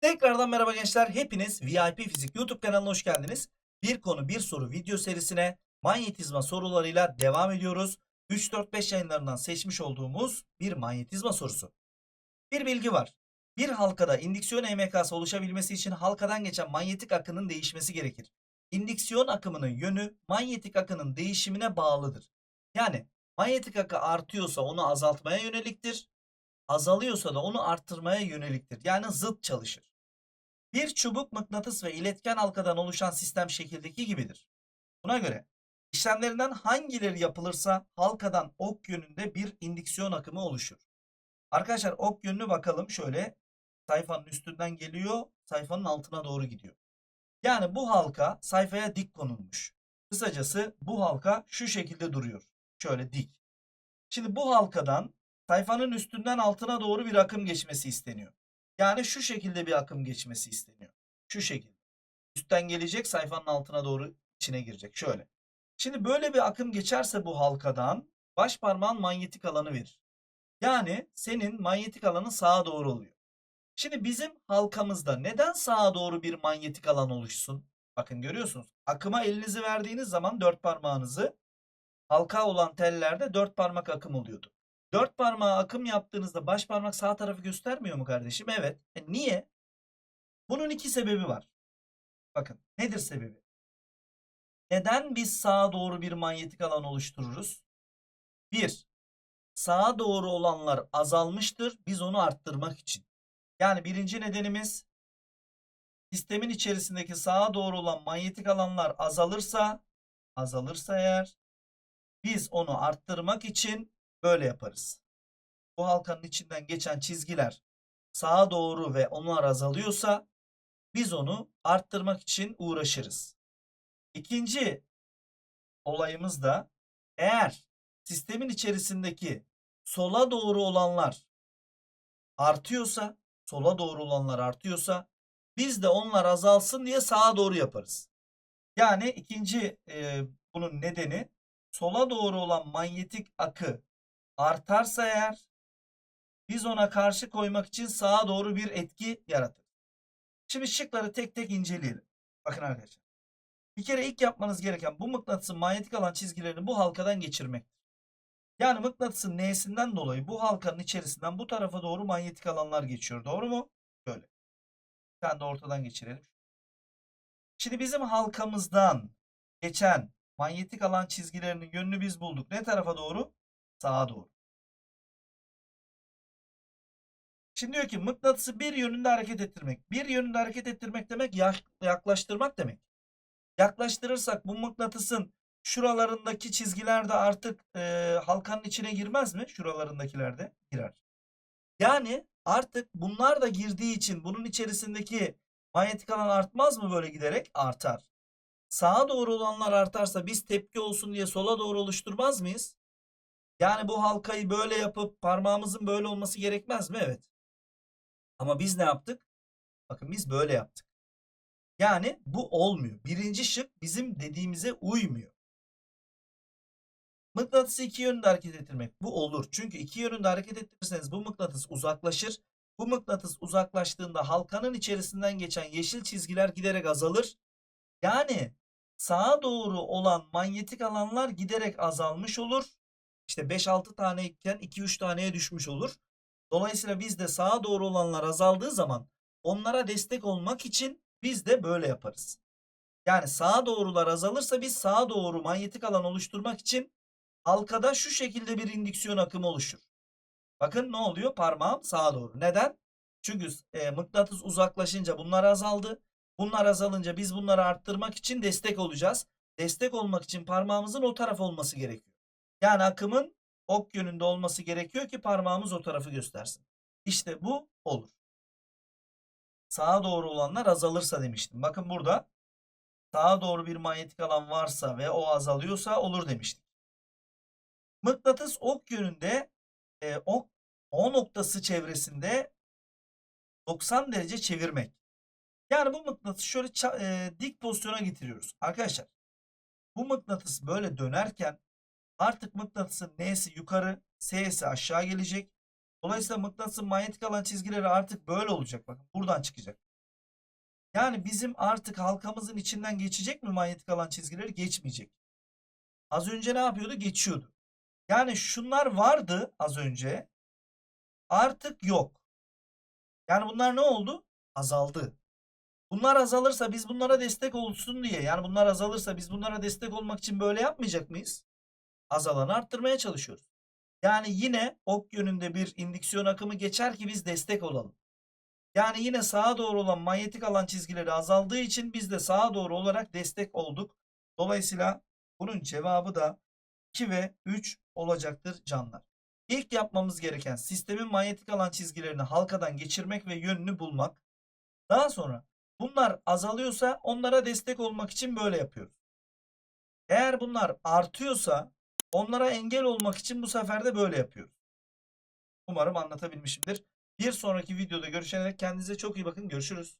Tekrardan merhaba gençler. Hepiniz VIP Fizik YouTube kanalına hoş geldiniz. Bir konu bir soru video serisine manyetizma sorularıyla devam ediyoruz. 3-4-5 yayınlarından seçmiş olduğumuz bir manyetizma sorusu. Bir bilgi var. Bir halkada indüksiyon EMK'sı oluşabilmesi için halkadan geçen manyetik akının değişmesi gerekir. İndüksiyon akımının yönü manyetik akının değişimine bağlıdır. Yani manyetik akı artıyorsa onu azaltmaya yöneliktir. Azalıyorsa da onu arttırmaya yöneliktir. Yani zıt çalışır. Bir çubuk mıknatıs ve iletken halkadan oluşan sistem şekildeki gibidir. Buna göre işlemlerinden hangileri yapılırsa halkadan ok yönünde bir indüksiyon akımı oluşur. Arkadaşlar ok yönünü bakalım şöyle sayfanın üstünden geliyor sayfanın altına doğru gidiyor. Yani bu halka sayfaya dik konulmuş. Kısacası bu halka şu şekilde duruyor. Şöyle dik. Şimdi bu halkadan sayfanın üstünden altına doğru bir akım geçmesi isteniyor. Yani şu şekilde bir akım geçmesi isteniyor. Şu şekilde. Üstten gelecek sayfanın altına doğru içine girecek. Şöyle. Şimdi böyle bir akım geçerse bu halkadan baş parmağın manyetik alanı verir. Yani senin manyetik alanın sağa doğru oluyor. Şimdi bizim halkamızda neden sağa doğru bir manyetik alan oluşsun? Bakın görüyorsunuz. Akıma elinizi verdiğiniz zaman dört parmağınızı halka olan tellerde dört parmak akım oluyordu. Dört parmağı akım yaptığınızda baş parmak sağ tarafı göstermiyor mu kardeşim? Evet. E niye? Bunun iki sebebi var. Bakın nedir sebebi? Neden biz sağa doğru bir manyetik alan oluştururuz? Bir, sağa doğru olanlar azalmıştır. Biz onu arttırmak için. Yani birinci nedenimiz sistemin içerisindeki sağa doğru olan manyetik alanlar azalırsa azalırsa eğer biz onu arttırmak için böyle yaparız. Bu halkanın içinden geçen çizgiler sağa doğru ve onlar azalıyorsa biz onu arttırmak için uğraşırız. İkinci olayımız da eğer sistemin içerisindeki sola doğru olanlar artıyorsa, sola doğru olanlar artıyorsa biz de onlar azalsın diye sağa doğru yaparız. Yani ikinci e, bunun nedeni sola doğru olan manyetik akı artarsa eğer biz ona karşı koymak için sağa doğru bir etki yaratır. Şimdi şıkları tek tek inceleyelim. Bakın arkadaşlar. Bir kere ilk yapmanız gereken bu mıknatısın manyetik alan çizgilerini bu halkadan geçirmektir. Yani mıknatısın N'sinden dolayı bu halkanın içerisinden bu tarafa doğru manyetik alanlar geçiyor. Doğru mu? Böyle. Bir tane de ortadan geçirelim. Şimdi bizim halkamızdan geçen manyetik alan çizgilerinin yönünü biz bulduk. Ne tarafa doğru? Sağa doğru. Şimdi diyor ki mıknatısı bir yönünde hareket ettirmek. Bir yönünde hareket ettirmek demek yaklaştırmak demek. Yaklaştırırsak bu mıknatısın şuralarındaki çizgiler de artık e, halkanın içine girmez mi? Şuralarındakilerde girer. Yani artık bunlar da girdiği için bunun içerisindeki manyetik alan artmaz mı böyle giderek? Artar. Sağa doğru olanlar artarsa biz tepki olsun diye sola doğru oluşturmaz mıyız? Yani bu halkayı böyle yapıp parmağımızın böyle olması gerekmez mi? Evet. Ama biz ne yaptık? Bakın biz böyle yaptık. Yani bu olmuyor. Birinci şık bizim dediğimize uymuyor. Mıknatısı iki yönde hareket ettirmek. Bu olur. Çünkü iki yönünde hareket ettirirseniz bu mıknatıs uzaklaşır. Bu mıknatıs uzaklaştığında halkanın içerisinden geçen yeşil çizgiler giderek azalır. Yani sağa doğru olan manyetik alanlar giderek azalmış olur. İşte 5-6 tane iken 2-3 taneye düşmüş olur. Dolayısıyla biz de sağa doğru olanlar azaldığı zaman onlara destek olmak için biz de böyle yaparız. Yani sağa doğrular azalırsa biz sağa doğru manyetik alan oluşturmak için halkada şu şekilde bir indüksiyon akımı oluşur. Bakın ne oluyor? Parmağım sağa doğru. Neden? Çünkü e, mıknatıs uzaklaşınca bunlar azaldı. Bunlar azalınca biz bunları arttırmak için destek olacağız. Destek olmak için parmağımızın o taraf olması gerekiyor. Yani akımın ok yönünde olması gerekiyor ki parmağımız o tarafı göstersin. İşte bu olur. Sağa doğru olanlar azalırsa demiştim. Bakın burada sağa doğru bir manyetik alan varsa ve o azalıyorsa olur demiştik. Mıknatıs ok yönünde e, ok O noktası çevresinde 90 derece çevirmek. Yani bu mıknatıs şöyle e, dik pozisyona getiriyoruz. Arkadaşlar bu mıknatıs böyle dönerken artık mıknatısın N'si yukarı, S'si aşağı gelecek. Dolayısıyla mıknatısın manyetik alan çizgileri artık böyle olacak. Bakın buradan çıkacak. Yani bizim artık halkamızın içinden geçecek mi manyetik alan çizgileri? Geçmeyecek. Az önce ne yapıyordu? Geçiyordu. Yani şunlar vardı az önce. Artık yok. Yani bunlar ne oldu? Azaldı. Bunlar azalırsa biz bunlara destek olsun diye yani bunlar azalırsa biz bunlara destek olmak için böyle yapmayacak mıyız? Azalanı arttırmaya çalışıyoruz. Yani yine ok yönünde bir indüksiyon akımı geçer ki biz destek olalım. Yani yine sağa doğru olan manyetik alan çizgileri azaldığı için biz de sağa doğru olarak destek olduk. Dolayısıyla bunun cevabı da 2 ve 3 olacaktır canlar. İlk yapmamız gereken sistemin manyetik alan çizgilerini halkadan geçirmek ve yönünü bulmak. Daha sonra bunlar azalıyorsa onlara destek olmak için böyle yapıyoruz. Eğer bunlar artıyorsa onlara engel olmak için bu sefer de böyle yapıyoruz. Umarım anlatabilmişimdir. Bir sonraki videoda görüşene dek kendinize çok iyi bakın. Görüşürüz.